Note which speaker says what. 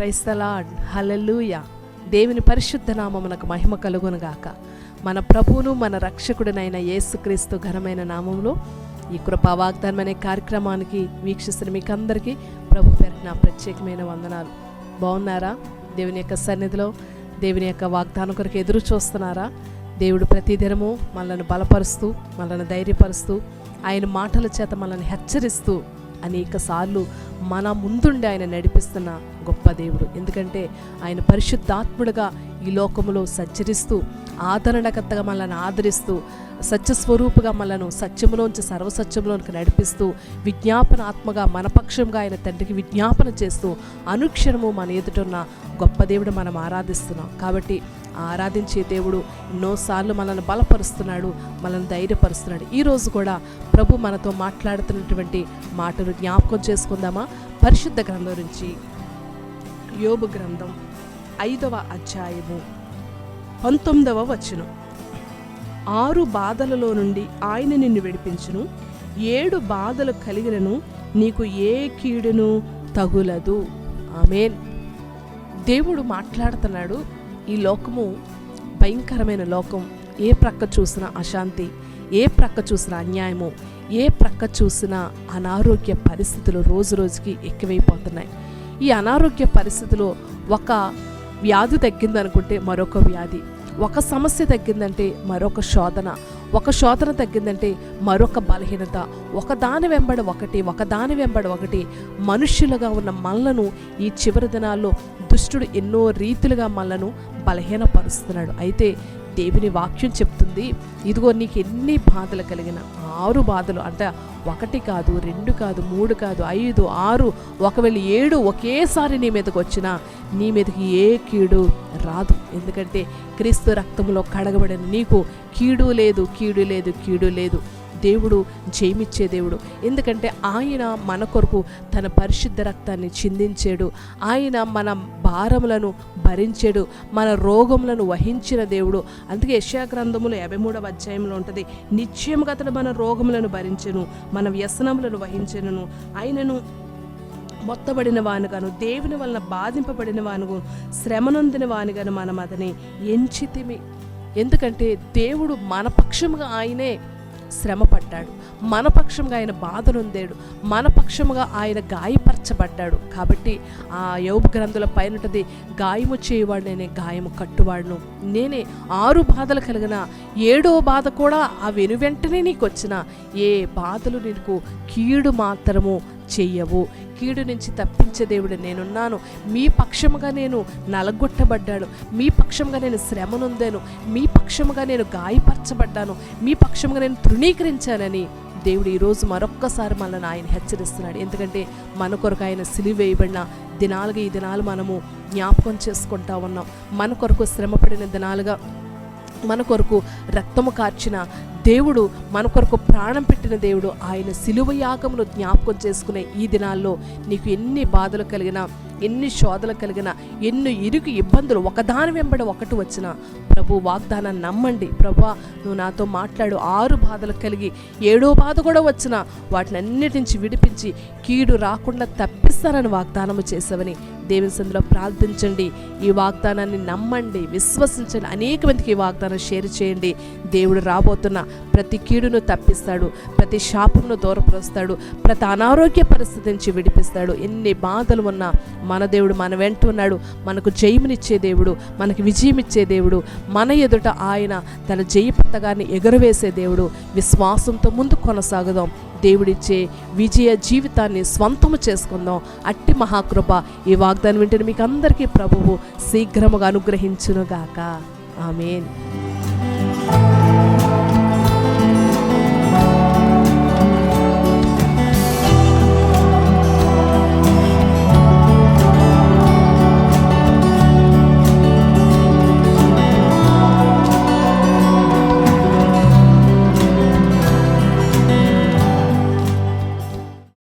Speaker 1: క్రైస్తలాడ్ హలలుయ దేవుని పరిశుద్ధ నామమునకు మహిమ కలుగునుగాక. మన ప్రభువును మన రక్షకుడినైన యేసుక్రీస్తు ఘనమైన నామంలో ఈ కృపా వాగ్దానం అనే కార్యక్రమానికి వీక్షిస్తున్న మీకు అందరికీ ప్రభు పేరు నా ప్రత్యేకమైన వందనాలు. బాగున్నారా? దేవుని యొక్క సన్నిధిలో దేవుని యొక్క వాగ్దానం కొరకు ఎదురు చూస్తున్నారా? దేవుడు ప్రతిదినము మనల్ని బలపరుస్తూ మనల్ని ధైర్యపరుస్తూ ఆయన మాటల చేత మనల్ని హెచ్చరిస్తూ అనేక సార్లు మన ముందుండి ఆయన నడిపిస్తున్న గొప్ప దేవుడు. ఎందుకంటే ఆయన పరిశుద్ధాత్ముడుగా ఈ లోకములో సంచరిస్తూ ఆదరణకర్తగా మనల్ని ఆదరిస్తూ సత్యస్వరూపుగా మనలను సత్యములోంచి సర్వసత్యంలోనికి నడిపిస్తూ విజ్ఞాపన ఆత్మగా ఆయన తండ్రికి విజ్ఞాపన చేస్తూ అనుక్షణము మన ఎదుటున్న గొప్ప దేవుడు మనం ఆరాధిస్తున్నాం. కాబట్టి ఆరాధించే దేవుడు ఎన్నోసార్లు మనల్ని బలపరుస్తున్నాడు మనల్ని ధైర్యపరుస్తున్నాడు. ఈరోజు కూడా ప్రభు మనతో మాట్లాడుతున్నటువంటి మాటను జ్ఞాపకం చేసుకుందామా? పరిశుద్ధ గ్రంథం నుంచి యోబు గ్రంథం ఐదవ అధ్యాయము. పంతొమ్మిదవ వచనం. ఆరు బాధలలో నుండి ఆయన నిన్ను విడిపించును. ఏడు బాధలు కలిగినను నీకు ఏ కీడును తగులదు. ఆమెన్. దేవుడు మాట్లాడుతున్నాడు. ఈ లోకము భయంకరమైన లోకం. ఏ ప్రక్క చూసినా అశాంతి ఏ ప్రక్క చూసినా అన్యాయము ఏ ప్రక్క చూసినా అనారోగ్య పరిస్థితులు రోజు రోజుకి ఎక్కువైపోతున్నాయి. ఈ అనారోగ్య పరిస్థితిలో ఒక వ్యాధి తగ్గిందనుకుంటే మరొక వ్యాధి. ఒక సమస్య తగ్గిందంటే మరొక శోధన. ఒక శోధన తగ్గిందంటే మరొక బలహీనత. ఒక దాని వెంబడి ఒకటి ఒక దాని వెంబడి ఒకటి. మనుష్యులుగా ఉన్న మనలను ఈ చివరి దినాల్లో దుష్టుడు ఎన్నో రీతులుగా మనలను బలహీనపరుస్తున్నాడు. అయితే దేవుని వాక్యం చెప్తుంది. ఇదిగో నీకు ఎన్ని బాధలు కలిగిన ఆరు బాధలు అంటే ఒకటి కాదు రెండు కాదు మూడు కాదు ఐదు ఆరు ఒకవేళ ఏడు ఒకేసారి నీ మీదకి వచ్చినా నీ మీదకి ఏ కీడు రాదు. ఎందుకంటే క్రీస్తు రక్తంలో కడగబడిన నీకు కీడు లేదు కీడు లేదు కీడు లేదు. దేవుడు జయమిచ్చే దేవుడు. ఎందుకంటే ఆయన మన కొరకు తన పరిశుద్ధ రక్తాన్ని చిందించాడు. ఆయన మన భారములను భరించాడు. మన రోగములను వహించిన దేవుడు. అందుకే యశా గ్రంథములు యాభై మూడవ అధ్యాయంలో ఉంటుంది నిశ్చయముగా అతడు మన రోగములను భరించెను మన వ్యసనములను వహించెను. ఆయనను మొత్తబడిన వానుగాను దేవుని వలన బాధింపబడిన వానుగు శ్రమనొందిన వానుగాను మనం అతని ఎంచితిమి. ఎందుకంటే దేవుడు మన పక్షముగా ఆయనే శ్రమ పడ్డాడు మన పక్షంగా ఆయన బాధనుందాడు మన పక్షముగా ఆయన గాయపరచబడ్డాడు. కాబట్టి ఆ యోగ గ్రంథుల పైనటది గాయము చేయవాడు నేనే గాయము కట్టువాడును. నేనే ఆరు బాధలు కలిగిన ఏడో బాధ కూడా ఆ వెను వెంటనే నీకు వచ్చిన ఏ బాధలు నీకు కీడు మాత్రము చెయ్యవు. కీడు నుంచి తప్పించే దేవుడు నేనున్నాను. మీ పక్షముగా నేను నలగొట్టబడ్డాను. మీ పక్షముగా నేను శ్రమనుందాను మీ పక్షముగా నేను గాయపరచబడ్డాను. మీ పక్షముగా నేను తృణీకరించానని దేవుడు ఈరోజు మరొక్కసారి మనల్ని ఆయన హెచ్చరిస్తున్నాడు. ఎందుకంటే మన కొరకు ఆయన సిలివేయబడిన దినాలుగా ఈ దినాలు మనము జ్ఞాపకం చేసుకుంటా ఉన్నాం. మన కొరకు శ్రమపడిన దినాలుగా మన కొరకు రక్తము కార్చిన దేవుడు మన కొరకు ప్రాణం పెట్టిన దేవుడు ఆయన సిలువ యాగమును జ్ఞాపకం చేసుకునే ఈ దినాల్లో నీకు ఎన్ని బాధలు కలిగినా ఎన్ని శోధలు కలిగినా ఎన్ని ఇరుకు ఇబ్బందులు ఒకదాని వెంబడి ఒకటి వచ్చినా ప్రభు వాగ్దానాన్ని నమ్మండి. ప్రభు నువ్వు నాతో మాట్లాడు. ఆరు బాధలు కలిగి ఏడో బాధ కూడా వచ్చినా వాటిని అన్నిటి నుంచి విడిపించి కీడు రాకుండా తప్పిస్తానని వాగ్దానము చేసావని దేవుని సందులో ప్రార్థించండి. ఈ వాగ్దానాన్ని నమ్మండి విశ్వసించండి. అనేక మందికి ఈ వాగ్దానం షేర్ చేయండి. దేవుడు రాబోతున్న ప్రతి కీడును తప్పిస్తాడు ప్రతి శాపమును దూరపరుస్తాడు ప్రతి అనారోగ్య పరిస్థితి నుంచి విడిపిస్తాడు. ఎన్ని బాధలు ఉన్నా మన దేవుడు మన వెంట ఉన్నాడు. మనకు జయమునిచ్చే దేవుడు మనకు విజయం ఇచ్చే దేవుడు మన ఎదుట ఆయన తన జయ పతగాన్ని ఎగురవేసే దేవుడు. విశ్వాసంతో ముందు కొనసాగుదాం. దేవుడిచ్చే విజయ జీవితాన్ని స్వంతము చేసుకుందాం. అట్టి మహాకృప ఈ వాగ్దానం వింటే మీకు అందరికీ ప్రభువు శీఘ్రముగా అనుగ్రహించునుగాక. ఆమెన్.